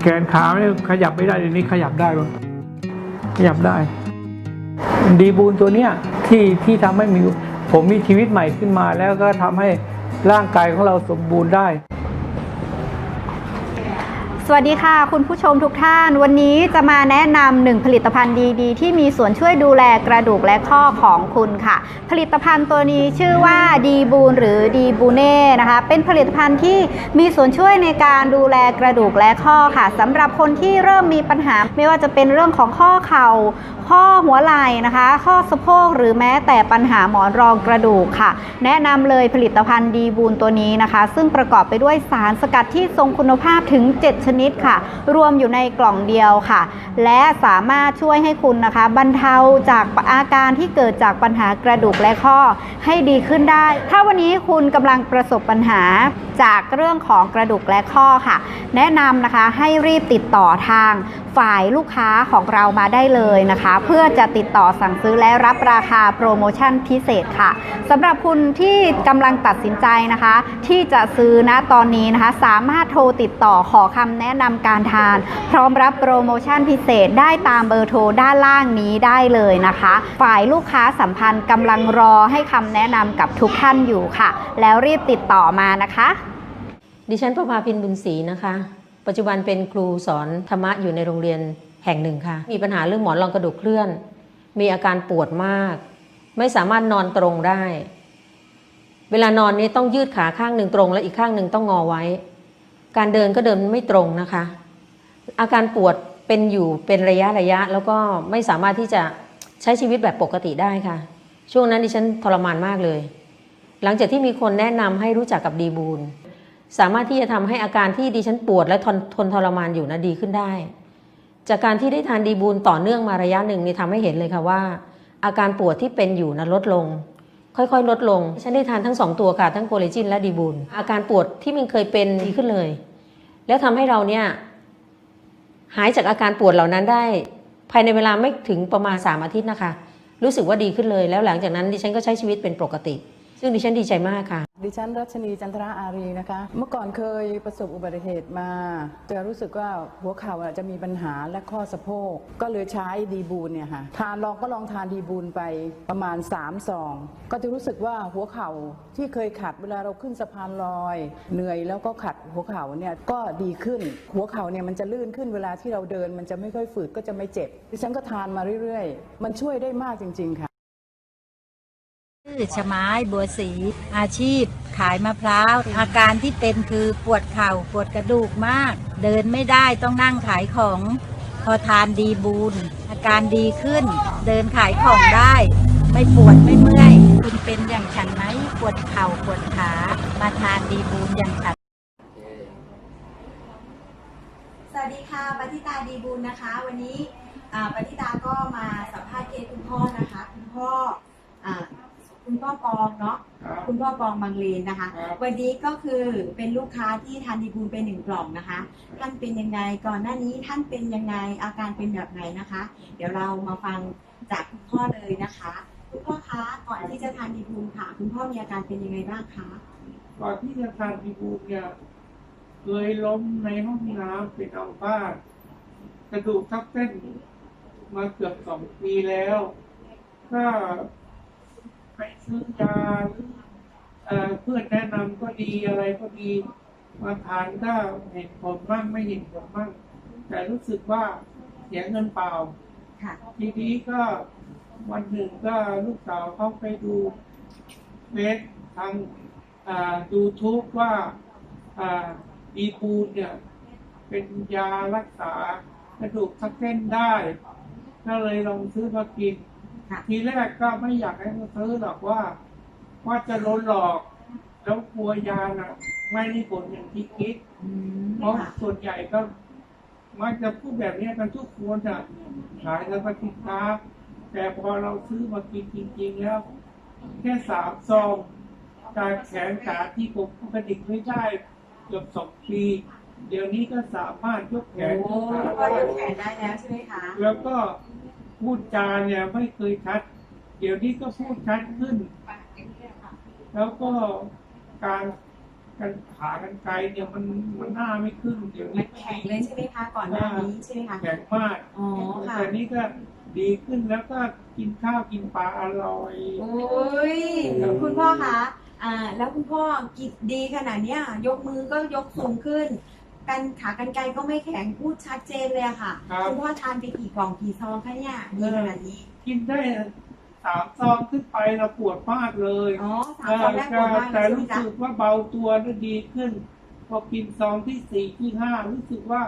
แขนขาเนี่ยขยับไม่ได้เดี๋ยวนี้ขยับได้บ้างขยับได้ ดีบูนตัวเนี้ยที่ที่ทำให้มีผมมีชีวิตใหม่ขึ้นมาแล้วก็ทำให้ร่างกายของเราสมบูรณ์ได้ วัสดีค่ะ คุณผู้ชมทุกท่าน วันนี้จะมาแนะนำหนึ่งผลิตภัณฑ์ดีๆ ที่มีส่วนช่วยดูแลกระดูกและข้อของคุณค่ะ ผลิตภัณฑ์ตัวนี้ชื่อว่าดีบูนหรือดีบูเน่นะคะ เป็นผลิตภัณฑ์ที่มีส่วนช่วยในการดูแลกระดูกและข้อค่ะสำหรับคนที่เริ่มมีปัญหา ไม่ว่าจะเป็นเรื่องของข้อเข่า ข้อหัวไหล่นะคะ ข้อสะโพกหรือแม้แต่ปัญหาหมอนรองกระดูกค่ะ แนะนำเลยผลิตภัณฑ์ดีบูนตัวนี้นะคะ ซึ่งประกอบไปด้วยสารสกัดที่ทรงคุณภาพถึง 7 ชนิดค่ะ รวมอยู่ในกล่องเดียวค่ะ และสามารถช่วยให้คุณนะคะ บรรเทาจากอาการที่เกิดจากปัญหากระดูกและข้อให้ดีขึ้นได้ ถ้าวันนี้คุณกำลังประสบปัญหาจากเรื่องของกระดูกและข้อค่ะ แนะนำนะคะให้รีบติดต่อทางฝ่ายลูกค้าของเรามาได้เลยนะคะเพื่อจะติดต่อสั่งซื้อและรับราคาโปรโมชั่นพิเศษค่ะสำหรับคุณที่กำลังตัดสินใจนะคะ ที่จะซื้อนะตอนนี้นะคะ สามารถโทรติดต่อขอคำแนะนำการทาน พร้อมรับโปรโมชั่นพิเศษได้ตามเบอร์โทรด้านล่างนี้ได้เลยนะคะ ฝ่ายลูกค้าสัมพันธ์กำลังรอให้คำแนะนำกับทุกท่านอยู่ค่ะ แล้วรีบติดต่อมานะคะ ดิฉันประภาพินบุญศรีนะคะ ปัจจุบันเป็นครูสอนธรรมะอยู่ในโรงเรียน แห่งหนึ่งค่ะ มีปัญหาเรื่องหมอนรองกระดูกเคลื่อน มีอาการปวดมาก ไม่สามารถนอนตรงได้ เวลานอนนี้ต้องยืดขาข้างหนึ่งตรง และอีกข้างหนึ่งต้องงอไว้ การเดินก็เดินไม่ตรงนะคะ อาการปวดเป็นอยู่เป็นระยะระยะ แล้วก็ไม่สามารถที่จะใช้ชีวิตแบบปกติได้ค่ะ ช่วงนั้นดิฉันทรมานมากเลย หลังจากที่มีคนแนะนำให้รู้จักกับดีบูลสามารถที่จะทำให้อาการที่ดิฉันปวดและทนทนทรมานอยู่นะดีขึ้นได้ จากการที่ได้ทานดีบูลต่อเนื่องมาระยะหนึ่งนี่ทำให้เห็นเลยค่ะว่า อาการปวดที่เป็นอยู่นะลดลง ค่อยๆ ลดลง ฉันได้ทานทั้งสองตัวค่ะ ทั้งโคเลจินและดีบูลอาการปวดที่มันเคยเป็นดีขึ้นเลย แล้วทำให้เราเนี่ยหายจากอาการปวดเหล่านั้นได้ ภายในเวลาไม่ถึงประมาณ 3 อาทิตย์นะคะ รู้สึกว่าดีขึ้นเลย แล้วหลังจากนั้นดิฉันก็ใช้ชีวิตเป็นปกติ ซึ่งดิฉันดีใจมากค่ะ ดิฉันรัชนีจันทราอารีนะคะ เมื่อก่อนเคยประสบอุบัติเหตุมา จะรู้สึกว่าหัวเข่าจะมีปัญหาและข้อสะโพก ก็เลยใช้ดีบูลเนี่ยค่ะ ทานลองก็ลองทานดีบูลไปประมาณ3ซองก็จะรู้สึกว่าหัวเข่าที่เคยขัดเวลาเราขึ้นสะพานลอย เหนื่อยแล้วก็ขัดหัวเข่าเนี่ยก็ดีขึ้น หัวเข่าเนี่ยมันจะลื่นขึ้นเวลาที่เราเดิน มันจะไม่ค่อยฝืดก็จะไม่เจ็บ ดิฉันก็ทานมาเรื่อยๆ มันช่วยได้มากจริง ๆค่ะ ชื่อชะไม้บัวศรีอาชีพ ขายมะพร้าว อาการที่เป็นคือปวดเข่าปวดกระดูกมาก เดินไม่ได้ต้องนั่งขายของ พอทานดีบูนอาการดีขึ้น เดินขายของได้ ไม่ปวดไม่เมื่อยคุณเป็นอย่างฉันไหมปวดเข่าปวดขามาทานดีบูนอย่างฉันสวัสดีค่ะปฏิตาดีบุญนะคะ วันนี้ปฏิตาก็มาสัมภาษณ์เคสคุณพ่อนะคะ คุณพ่อ คุณพ่อปองเนาะครับคุณพ่อปองบางเลนนะคะ ครับวันนี้ก็คือเป็นลูกค้าที่ทานดีบุญไปหนึ่งกล่องนะคะ ท่านเป็นยังไงก่อนหน้านี้ท่านเป็นยังไงอาการเป็นแบบไหนนะคะ เดี๋ยวเรามาฟังจากคุณพ่อเลยนะคะคุณพ่อคะก่อนที่จะทานดีบุญค่ะ คุณพ่อมีอาการเป็นยังไงบ้างคะก่อนที่จะทานดีบูลเนี่ยเคยล้มในห้องน้ำเป็นอัมพาตกระดูกทับเส้น มาเกือบสองปีแล้ว ก็ ไปซื้อยาหรือเอ่อเพื่อนแนะนำก็ดีอะไรก็ดีมาทานก็เห็นผลบ้างไม่เห็นผลบ้างแต่รู้สึกว่าเสียเงินเปล่าค่ะทีนี้ก็วันหนึ่งก็ลูกสาวเขาไปดูเฟซทางยูทูบว่าอ่าดีปูนเนี่ย เป็นยารักษากระดูกทับเส้นได้ ก็เลยลองซื้อมากินค่ะ ทีแรกก็ไม่อยากให้มาซื้อหรอกว่า ว่าจะโดนหลอก แล้วกลัวยาน่ะ ไม่ได้ผลอย่างที่คิดอืมเพราะค่ะส่วนใหญ่ก็มักจะพูดแบบนี้กันทุกคนอะขายแล้วก็สินค้าแต่พอเราซื้อมากินจริง ๆ แล้ว แค่สามซองการแขนขาที่ผมกระดิกไม่ได้เกือบสองปีเดี๋ยวนี้ก็สามารถยกแขนโอ้ยกขาพ่อยกแขได้นได้แล้วใช่ไหมคะแล้วก็ พูดจาเนี่ยไม่เคยชัด เดี๋ยวนี้ก็พูดชัดขึ้น แล้วก็การกันขากันไกลเนี่ยมันมันหน้าไม่ขึ้นเดี๋ยวมันี้นแข็งเลยใช่ไหมคะก่อนหน้านี้ใช่ไหมคะแข็งมากอ๋อค่ะแต่นี้ก็ดีขึ้นแล้วก็กินข้าวกินปลาอร่อยโอ้ยคุณพ่อคะอ่า แล้วคุณพ่อกิจดีขนาดเนี้ยยกมือก็ยกสูงขึ้น กันขากันไกลก็ไม่แข็งพูดชัดเจนเลยอะค่ะครับ ณพ่อทานไปกี่กล่องกี่ซองคะเนี่ยดีขนาดนี้กินได้สามซองขึ้นไปเราปวดมากเลยอ๋อสามซองแรกปวดมากเลแต่ยใช่ไหมรู้จ๊ะสึกว่าเบาตัวได้ดีขึ้น พอกินซองที่สี่ที่ห้ารู้สึกว่า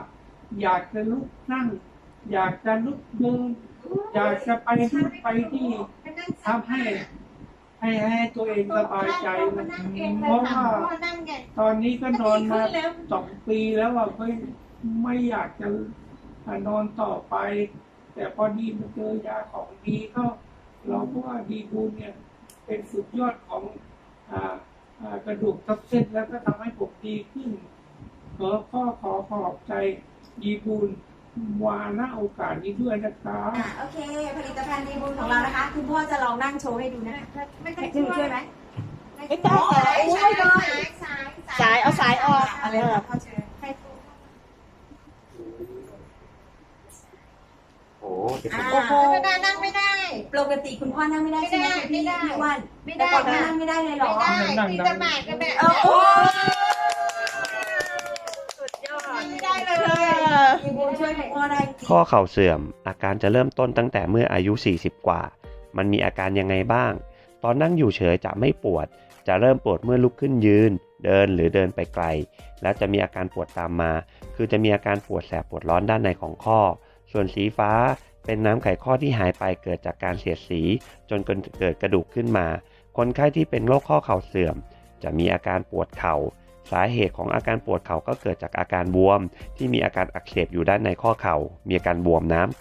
อยากจะลุกนั่ง อยากจะลุกเดิน อยากจะไปที่ไปที่ ทำให้ ให้ให้ตัวเองสบายใจนะเพราะว่าตอนนี้ก็นอนมาสองปีแล้วอะไม่ไม่อยากจะนอนต่อไป แต่พอดีมาเจอยาของดีก็เราก็ว่าดีบูเนี่ยเป็นสุดยอดของกระดูกทับเส้นแล้วก็ทำให้ผมดีขึ้นขอข้อขอขอบใจดีบูน วาณโอกาสนี้ด้วยนะครับอ่าโอเค ผลิตภัณฑ์ดีบุญของเรานะคะ คุณพ่อจะลองนั่งโชว์ให้ดูนะไม่ต้องช่วยไหมไม่ต้องสายไม่สายต้องสายสายสายเอาสายออกเอะไรค่ะพ่อเชิญให้โอ้เดี๋ยวอ่าโอ้โหไม่ได้นั่งไม่ได้ ปกติคุณพ่อนั่งไม่ได้ใช่ไหมไม่ได้พี่อ้วันไม่ได้แต่ก่อนก็ค่ะนั่งไม่ได้เลยเหรอ ไม่ได้มีแต่หมากกับแบบเออโอ้ ไม่ได้เลย ดีบุญช่วยคุณพ่อได้ข้อเข่าเสื่อม อาการจะเริ่มต้นตั้งแต่เมื่ออายุ 40 กว่า มันมีอาการยังไงบ้าง ตอนนั่งอยู่เฉยจะไม่ปวด จะเริ่มปวดเมื่อลุกขึ้นยืน เดินหรือเดินไปไกล แล้วจะมีอาการปวดตามมา คือจะมีอาการปวดแสบปวดร้อนด้านในของข้อ ส่วนสีฟ้าเป็นน้ำไขข้อที่หายไปเกิดจากการเสียดสี จนเกิดกระดูกขึ้นมา คนไข้ที่เป็นโรคข้อเข่าเสื่อม จะมีอาการปวดเข่า สาเหตุของอาการปวดเข่าก็เกิดจากอาการบวม ที่มีอาการอักเสบอยู่ด้านในข้อเข่า มีอาการบวมน้ำ